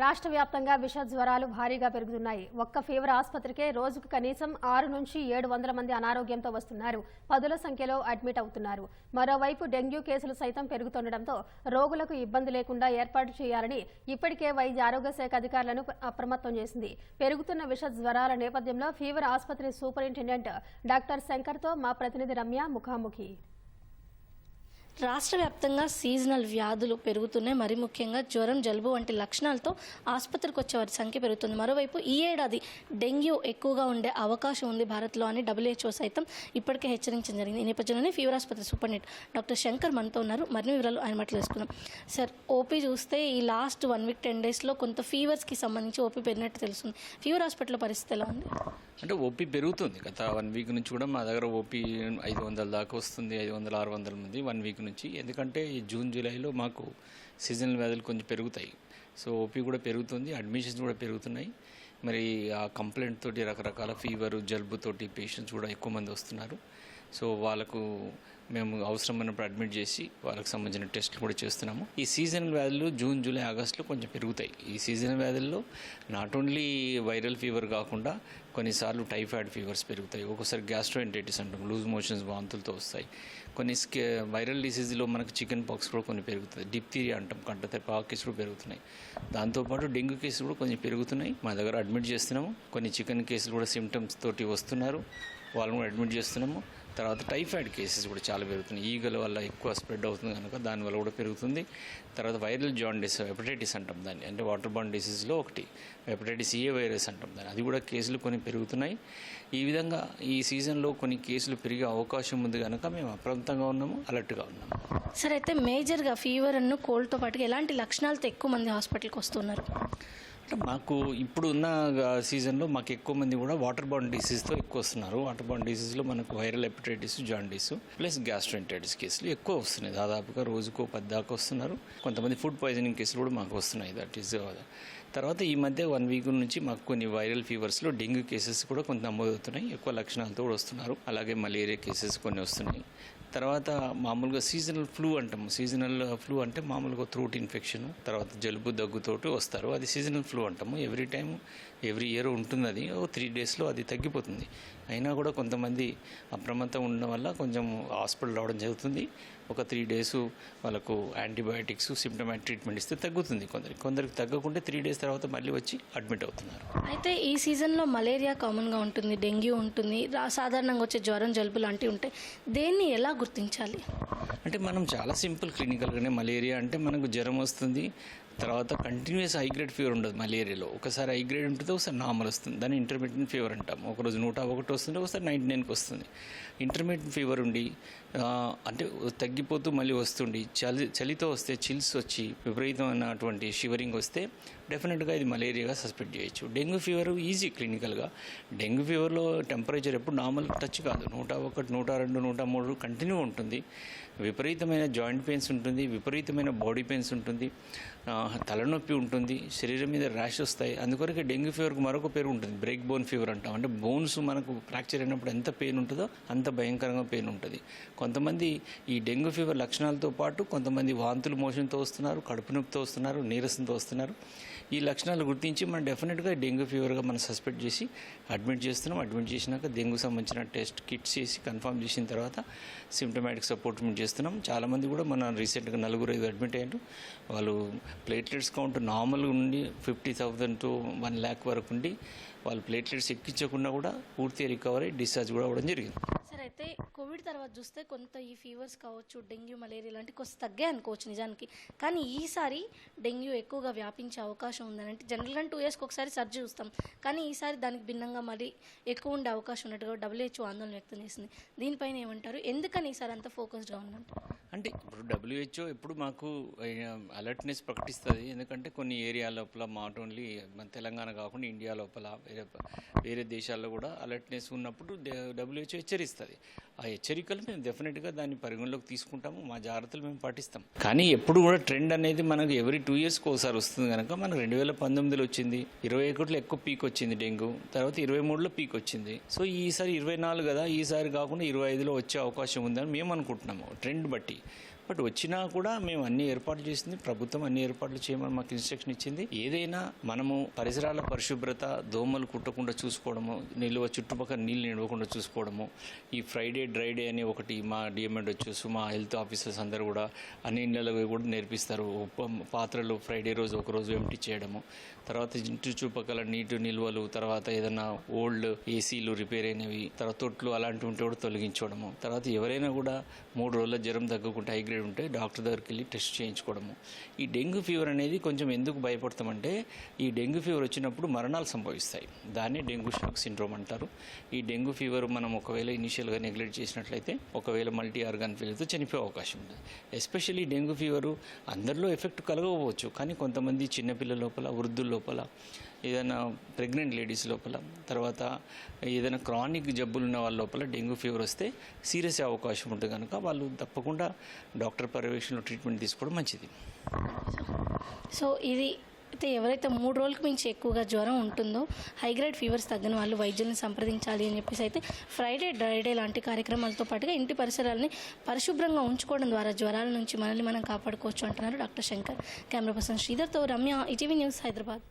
రాష్ట్ర వ్యాప్తంగా విష జ్వరాలు భారీగా పెరుగుతున్నాయి. ఒక్క ఫీవర్ ఆసుపత్రికే రోజుకు కనీసం ఆరు నుంచి ఏడు వందల మంది అనారోగ్యంతో వస్తున్నారు. పదుల సంఖ్యలో అడ్మిట్ అవుతున్నారు. మరోవైపు డెంగ్యూ కేసులు సైతం పెరుగుతుండటంతో రోగులకు ఇబ్బంది లేకుండా ఏర్పాటు చేయాలని ఇప్పటికే వైద్య ఆరోగ్య శాఖ అధికారులను అప్రమత్తం చేసింది. పెరుగుతున్న విష జ్వరాల నేపథ్యంలో ఫీవర్ ఆసుపత్రి సూపరింటెండెంట్ డాక్టర్ శంకర్తో మా ప్రతినిధి రమ్య ముఖాముఖి. రాష్ట్ర వ్యాప్తంగా సీజనల్ వ్యాధులు పెరుగుతున్నాయి. మరి ముఖ్యంగా జ్వరం జలుబు వంటి లక్షణాలతో ఆసుపత్రికి వచ్చే వారి సంఖ్య పెరుగుతుంది. మరోవైపు ఈ ఏడాది డెంగ్యూ ఎక్కువగా ఉండే అవకాశం ఉంది భారత్లో అని డబ్ల్యూహెచ్ఓ సైతం ఇప్పటికే హెచ్చరించడం జరిగింది. ఈ నేపథ్యంలోనే ఫీవర్ ఆసుపత్రి సూపరింటెండెంట్ డాక్టర్ శంకర్ మనతో ఉన్నారు. మరిన్ని వివరాలు ఆయన మాటలు తెలుసుకుందాం. సార్ ఓపీ చూస్తే ఈ లాస్ట్ వన్ వీక్ టెన్ డేస్లో కొంత ఫీవర్స్కి సంబంధించి ఓపీ పెరిగినట్టు తెలుస్తుంది. ఫీవర్ హాస్పిటల్లో పరిస్థితి ఎలా ఉంది? అంటే ఓపీ పెరుగుతుంది. గత వన్ వీక్ నుంచి కూడా మా దగ్గర ఓపీ ఐదు వందల దాకా వస్తుంది. ఐదు వందల ఆరు వందల మంది వన్ వీక్ నుంచి. ఎందుకంటే ఈ జూన్ జూలైలో మాకు సీజనల్ వ్యాధులు కొంచెం పెరుగుతాయి. సో ఓపీ కూడా పెరుగుతుంది అడ్మిషన్స్ కూడా పెరుగుతున్నాయి. మరి ఆ కంప్లైంట్ తోటి రకరకాల ఫీవర్ జలుబుతోటి పేషెంట్స్ కూడా ఎక్కువ మంది వస్తున్నారు. సో వాళ్ళకు మేము అవసరమైనప్పుడు అడ్మిట్ చేసి వాళ్ళకి సంబంధించిన టెస్టులు కూడా చేస్తున్నాము. ఈ సీజనల్ వ్యాధులు జూన్ జూలై ఆగస్టులో కొంచెం పెరుగుతాయి. ఈ సీజనల్ వ్యాధుల్లో నాట్ ఓన్లీ వైరల్ ఫీవర్ కాకుండా కొన్నిసార్లు టైఫాయిడ్ ఫీవర్స్ పెరుగుతాయి. ఒక్కోసారి గ్యాస్ట్రోఎంటైటిస్ అంటాం. లూజ్ మోషన్స్ వాంతులతో వస్తాయి. కొన్ని స్కే వైరల్ డిసీజ్లో మనకు చికెన్ పాక్స్ కూడా కొన్ని పెరుగుతుంది డిప్తీరియా అంటాం. కంటతెప్ప ఆ కేసులు కూడా పెరుగుతున్నాయి. దాంతోపాటు డెంగ్యూ కేసులు కూడా కొంచెం పెరుగుతున్నాయి. మా దగ్గర అడ్మిట్ చేస్తున్నాము. కొన్ని చికెన్ కేసులు కూడా సిమ్టమ్స్ తోటి వస్తున్నారు. వాళ్ళని కూడా అడ్మిట్ చేస్తున్నాము. తర్వాత టైఫాయిడ్ కేసెస్ కూడా చాలా పెరుగుతున్నాయి. ఈగల వల్ల ఎక్కువ స్ప్రెడ్ అవుతుంది కనుక దానివల్ల కూడా పెరుగుతుంది. తర్వాత వైరల్ జాండిస్ హెపటైటిస్ అంటాం దాన్ని. అంటే వాటర్ బాన్ డిసీజ్లో ఒకటి హెపటైటిస్ ఏ వైరస్ అంటాం దాన్ని. అది కూడా కేసులు కొన్ని పెరుగుతున్నాయి. ఈ విధంగా ఈ సీజన్లో కొన్ని కేసులు పెరిగే అవకాశం ఉంది కనుక మేము అప్రమత్తంగా ఉన్నాము అలర్ట్గా ఉన్నాము. సార్ అయితే మేజర్గా ఫీవర్ అన్ను కోల్డ్తో పాటుగా ఎలాంటి లక్షణాలతో ఎక్కువ మంది హాస్పిటల్కి వస్తున్నారు? మాకు ఇప్పుడు ఉన్న సీజన్లో మాకు ఎక్కువ మంది కూడా వాటర్ బాండ్ డిసీజ్తో ఎక్కువ వస్తున్నారు. వాటర్ బాండ్ డిసీజ్లో మనకు viral hepatitis jaundice plus gastroenteritis కేసులు ఎక్కువ వస్తున్నాయి. దాదాపుగా రోజుకో పద్దాకా వస్తున్నారు. కొంతమంది ఫుడ్ పాయిజనింగ్ కేసులు కూడా మాకు వస్తున్నాయి. దట్ ఈస్ uh, తర్వాత ఈ మధ్య వన్ వీక్ నుంచి మాకు కొన్ని వైరల్ ఫీవర్స్లో డెంగ్యూ కేసెస్ కూడా కొంత నమోదవుతున్నాయి. ఎక్కువ లక్షణాలతో కూడా వస్తున్నారు. అలాగే మలేరియా కేసెస్ కొన్ని వస్తున్నాయి. తర్వాత మామూలుగా సీజనల్ ఫ్లూ అంటాము సీజనల్ ఫ్లూ అంటే మామూలుగా త్రూట్ ఇన్ఫెక్షన్ తర్వాత జలుబు దగ్గుతోటి వస్తారు. అది సీజనల్ ఫ్లూ అంటాము. ఎవ్రీ టైం ఎవ్రీ ఇయర్ ఉంటుంది అది. ఓ త్రీ డేస్లో అది తగ్గిపోతుంది. అయినా కూడా కొంతమంది అప్రమత్తం ఉండడం వల్ల కొంచెం హాస్పిటల్ రావడం జరుగుతుంది. ఒక త్రీ డేస్ వాళ్ళకు యాంటీబయాటిక్స్ సిమ్టమాటిక్ ట్రీట్మెంట్ ఇస్తే తగ్గుతుంది కొందరికి. కొందరికి తగ్గకుంటే త్రీ డేస్ తర్వాత మళ్ళీ వచ్చి అడ్మిట్ అవుతున్నారు. అయితే ఈ సీజన్లో మలేరియా కామన్గా ఉంటుంది డెంగ్యూ ఉంటుంది సాధారణంగా వచ్చే జ్వరం జలుబు లాంటివి ఉంటాయి దేన్ని ఎలా గుర్తించాలి? అంటే మనం చాలా సింపుల్ క్లినికల్గానే మలేరియా అంటే మనకు జ్వరం వస్తుంది తర్వాత కంటిన్యూస్ హై గ్రేడ్ ఫీవర్ ఉండదు మలేరియాలో. ఒకసారి హై గ్రేడ్ ఉంటుంది ఒకసారి నార్మల్ వస్తుంది. దాన్ని ఇంటర్మీడియట్ ఫీవర్ అంటాం. ఒకరోజు నూట ఒకటి వస్తుంది ఒకసారి నైంటీ నైన్కి వస్తుంది. ఇంటర్మీడియట్ ఫీవర్ ఉండి అంటే తగ్గిపోతూ మళ్ళీ వస్తుండి చలి చలితో వస్తే చిల్స్ వచ్చి విపరీతమైనటువంటి షివరింగ్ వస్తే డెఫినెట్గా ఇది మలేరియాగా సస్పెక్ట్ చేయొచ్చు. డెంగ్యూ ఫీవర్ ఈజీ క్లినికల్గా. డెంగ్యూ ఫీవర్లో టెంపరేచర్ ఎప్పుడు నార్మల్ టచ్ కాదు. నూట ఒకటి నూట రెండు నూట మూడు కంటిన్యూ ఉంటుంది. విపరీతమైన జాయింట్ పెయిన్స్ ఉంటుంది విపరీతమైన బాడీ పెయిన్స్ ఉంటుంది తలనొప్పి ఉంటుంది శరీరం మీద ర్యాష్ వస్తాయి. అందుకొరకే డెంగ్యూ ఫీవర్కి మరొక పేరు ఉంటుంది బ్రేక్ బోన్ ఫీవర్ అంటాం. అంటే బోన్స్ మనకు ఫ్రాక్చర్ అయినప్పుడు ఎంత పెయిన్ ఉంటుందో అంత భయంకరంగా పెయిన్ ఉంటుంది. కొంతమంది ఈ డెంగ్యూ ఫీవర్ లక్షణాలతో పాటు కొంతమంది వాంతులు మోషన్తో వస్తున్నారు కడుపు నొప్పితో వస్తున్నారు నీరసంతో వస్తున్నారు. ఈ లక్షణాలు గుర్తించి మనం డెఫినెట్గా డెంగ్యూ ఫీవర్గా మనం సస్పెక్ట్ చేసి అడ్మిట్ చేస్తున్నాం. అడ్మిట్ చేసినాక డెంగ్యూ సంబంధించిన టెస్ట్ కిట్స్ చేసి కన్ఫర్మ్ చేసిన తర్వాత సిమ్టమాటిక్ సపోర్ట్ చేస్తున్నాం. చాలామంది కూడా మన రీసెంట్గా నలుగురు ఐదు అడ్మిట్ అయ్యారు. వాళ్ళు ప్లేట్లెట్స్ కౌంట్ నార్మల్గా ఉండి fifty thousand to one lakh వరకు ఉండి వాళ్ళు ప్లేట్లెట్స్ ఎక్కించకుండా కూడా పూర్తిగా రికవరీ డిశ్చార్జ్ కూడా అవ్వడం జరిగింది. సార్ అయితే కోవిడ్ తర్వాత చూస్తే కొంత ఈ ఫీవర్స్ కావచ్చు డెంగ్యూ మలేరియా లాంటి కొంచెం తగ్గాయి అనుకోవచ్చు నిజానికి. కానీ ఈసారి డెంగ్యూ ఎక్కువగా వ్యాపించే అవకాశం ఉందని అంటే జనరల్గా టూ ఇయర్స్కి ఒకసారి సర్జీ చూస్తాం. కానీ ఈసారి దానికి భిన్నంగా మరీ ఎక్కువ ఉండే అవకాశం ఉన్నట్టుగా డబ్ల్యూహెచ్ఓ ఆందోళన వ్యక్తం చేసింది. దీనిపైన ఏమంటారు? ఎందుకని ఈసారి అంత ఫోకస్డ్గా ఉందంటారు అంటే ఇప్పుడు డబ్ల్యూహెచ్ఓ ఎప్పుడు మాకు అలర్ట్నెస్ ప్రకటిస్తుంది. ఎందుకంటే కొన్ని ఏరియా లోపల నాట్ ఓన్లీ మన తెలంగాణ కాకుండా ఇండియా లోపల వేరే వేరే దేశాల్లో కూడా అలర్ట్నెస్ ఉన్నప్పుడు డబ్ల్యూహెచ్ఓ హెచ్చరిస్తుంది. Ferrari. ఆ హెచ్చరికలు మేము డెఫినెట్గా దాన్ని పరిగణలోకి తీసుకుంటాము మా జాగ్రత్తలు మేము పాటిస్తాం. కానీ ఎప్పుడు కూడా ట్రెండ్ అనేది మనకు ఎవరీ టూ ఇయర్స్కి ఒకసారి వస్తుంది కనుక మనకు రెండు వేల పంతొమ్మిదిలో వచ్చింది ఇరవై ఒకటిలో ఎక్కువ పీక్ వచ్చింది డెంగ్యూ తర్వాత ఇరవై మూడులో పీక్ వచ్చింది. సో ఈసారి ఇరవై నాలుగు కదా ఈసారి కాకుండా ఇరవై ఐదులో వచ్చే అవకాశం ఉందని మేము అనుకుంటున్నాము ట్రెండ్ బట్టి. బట్ వచ్చినా కూడా మేము అన్ని ఏర్పాట్లు చేసింది ప్రభుత్వం అన్ని ఏర్పాట్లు చేయమని మాకు ఇన్స్ట్రక్షన్ ఇచ్చింది. ఏదైనా మనము పరిసరాల పరిశుభ్రత దోమలు కుట్టకుండా చూసుకోవడము నిల్వ చుట్టుపక్కల నీళ్ళు నిలవకుండా చూసుకోవడము ఈ ఫ్రైడే డ్రై డే అని ఒకటి మా డిఎంఎడ్ వచ్చేసి మా హెల్త్ ఆఫీసర్స్ అందరూ కూడా అన్ని ఇళ్ళలో కూడా నేర్పిస్తారు. పాత్రలు ఫ్రైడే రోజు ఒక రోజు ఎంటీ చేయడము. తర్వాత ఇంటి చుట్టుపక్కల నీటి నిల్వలు తర్వాత ఏదైనా ఓల్డ్ ఏసీలు రిపేర్ అయినవి తర్వాత తొట్లు అలాంటివి ఉంటే కూడా తొలగించుకోవడము. తర్వాత ఎవరైనా కూడా మూడు రోజుల జ్వరం తగ్గకుంటే హైగ్రేడ్ ఉంటే డాక్టర్ దగ్గరికి వెళ్ళి టెస్ట్ చేయించుకోవడము. ఈ డెంగ్యూ ఫీవర్ అనేది కొంచెం ఎందుకు భయపడతామంటే ఈ డెంగ్యూ ఫీవర్ వచ్చినప్పుడు మరణాలు సంభవిస్తాయి. దాన్ని డెంగ్యూ షాక్ సిండ్రోమ్ అంటారు. ఈ డెంగ్యూ ఫీవర్ మనం ఒకవేళ ఇనిషియల్గా నెగ్లెక్ట్ చేసినట్లయితే ఒకవేళ మల్టీ ఆర్గాన్ ఫీవర్తో చనిపోయే అవకాశం ఉంది. ఎస్పెషల్లీ డెంగ్యూ ఫీవరు అందరిలో ఎఫెక్ట్ కలగకపోవచ్చు. కానీ కొంతమంది చిన్నపిల్లల లోపల వృద్ధుల లోపల ఏదైనా ప్రెగ్నెంట్ లేడీస్ లోపల తర్వాత ఏదైనా క్రానిక్ జబ్బులు ఉన్న వాళ్ళ లోపల డెంగ్యూ ఫీవర్ వస్తే సీరియస్ అవకాశం ఉంటుంది కనుక వాళ్ళు తప్పకుండా డాక్టర్ పర్యవేక్షణలో ట్రీట్మెంట్ తీసుకోవడం మంచిది. సో ఇది అయితే ఎవరైతే మూడు రోజులకు మించి ఎక్కువగా జ్వరం ఉంటుందో హైగ్రేడ్ ఫీవర్స్ తగ్గిన వాళ్ళు వైద్యుల్ని సంప్రదించాలి అని చెప్పేసి అయితే ఫ్రైడే డ్రైడే లాంటి కార్యక్రమాలతో పాటుగా ఇంటి పరిసరాలని పరిశుభ్రంగా ఉంచుకోవడం ద్వారా జ్వరాల నుంచి మనల్ని మనం కాపాడుకోవచ్చు అంటున్నారు డాక్టర్ శంకర్. కెమెరా పర్సన్ శ్రీధర్తో రమ్య ఈటీవీ న్యూస్ హైదరాబాద్.